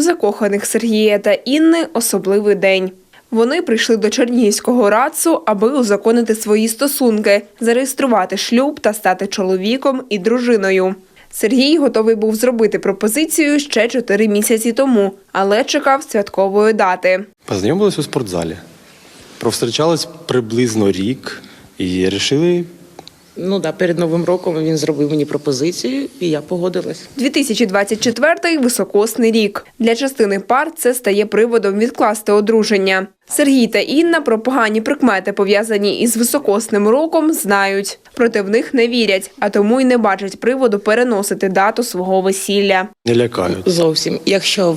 закоханих Сергія та Інни особливий день. Вони прийшли до Чернігівського радцу, аби узаконити свої стосунки, зареєструвати шлюб та стати чоловіком і дружиною. Сергій готовий був зробити пропозицію ще чотири місяці тому, але чекав святкової дати. Познайомились у спортзалі. Провстрічались приблизно рік і вирішили Ну да, перед новим роком він зробив мені пропозицію, і я погодилась. 2024 – високосний рік. Для частини пар це стає приводом відкласти одруження. Сергій та Інна про погані прикмети, пов'язані із високосним роком, знають. Проте в них не вірять, а тому й не бачать приводу переносити дату свого весілля. не лякають. Зовсім. Якщо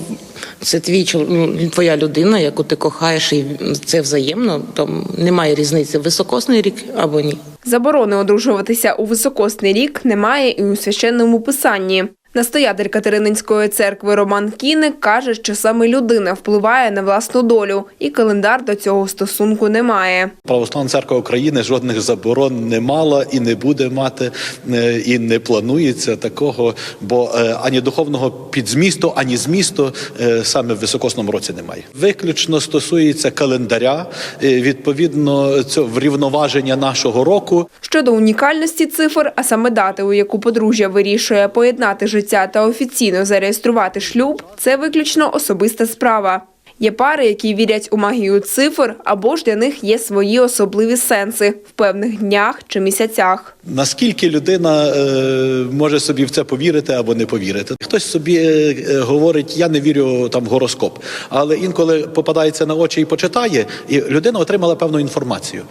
це твій ну, твоя людина, яку ти кохаєш, і це взаємно, то немає різниці, високосний рік або ні. Заборони одружуватися у високосний рік немає і у священному писанні. Настоятель Катерининської церкви Роман Кіник каже, що саме людина впливає на власну долю, і календар до цього стосунку не має. Православна церква України жодних заборон не мала і не буде мати, е, і не планується такого, бо е, ані духовного підзмісту, ані змісту е, саме в високосному році немає. Виключно стосується календаря, відповідно цього врівноваження нашого року. Щодо унікальності цифр, а саме дати, у яку подружжя вирішує поєднати життя та офіційно зареєструвати шлюб, це виключно особиста справа. Є пари, які вірять у магію цифр, або ж для них є свої особливі сенси в певних днях чи місяцях. Наскільки людина е, може собі в це повірити або не повірити? Хтось собі е, е, говорить, я не вірю там в гороскоп, але інколи попадається на очі і почитає, і людина отримала певну інформацію.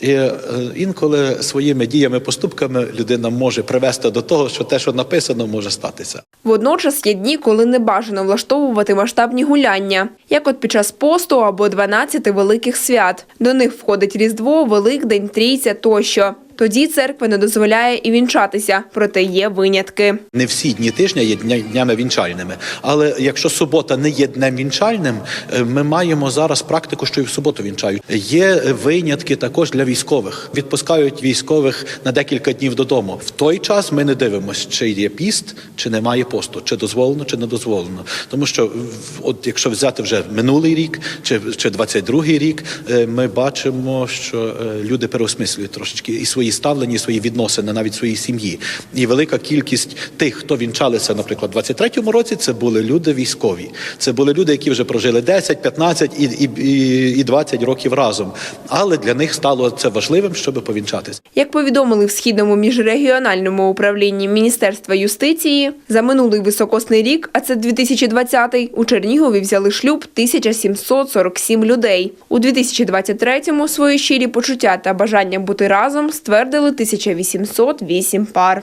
І е, інколи своїми діями, поступками людина може привести до того, що те, що написано, може статися. Водночас є дні, коли не бажано влаштовувати масштабні гуляння, як от під час посту або 12 великих свят. До них входить Різдво, Великдень, Трійця тощо. Тоді церква не дозволяє і вінчатися, проте є винятки. Не всі дні тижня є дня- днями вінчальними. Але якщо субота не є днем вінчальним, е, ми маємо зараз практику, що і в суботу вінчають. Є винятки також для військових. Відпускають військових на декілька днів додому. В той час ми не дивимося, чи є піст, чи немає посту, чи дозволено, чи не дозволено. Тому що от якщо взяти вже минулий рік чи, чи 22-й рік, е, ми бачимо, що е, люди переосмислюють трошечки і свої ставлення, і свої відносини, навіть свої сім'ї. І велика кількість тих, хто вінчалися, наприклад, у 23-му році, це були люди військові. Це були люди, які вже прожили 10, 15 і, і, і, і 20 років разом. Але для них стало це важливим, щоб повінчатися. Як повідомили в східному міжрегіональному управлінні Міністерства юстиції, за минулий високосний рік, а це 2020, у Чернігові взяли шлюб 1747 людей. У 2023-му свої щирі почуття та бажання бути разом ствердили 1808 пар.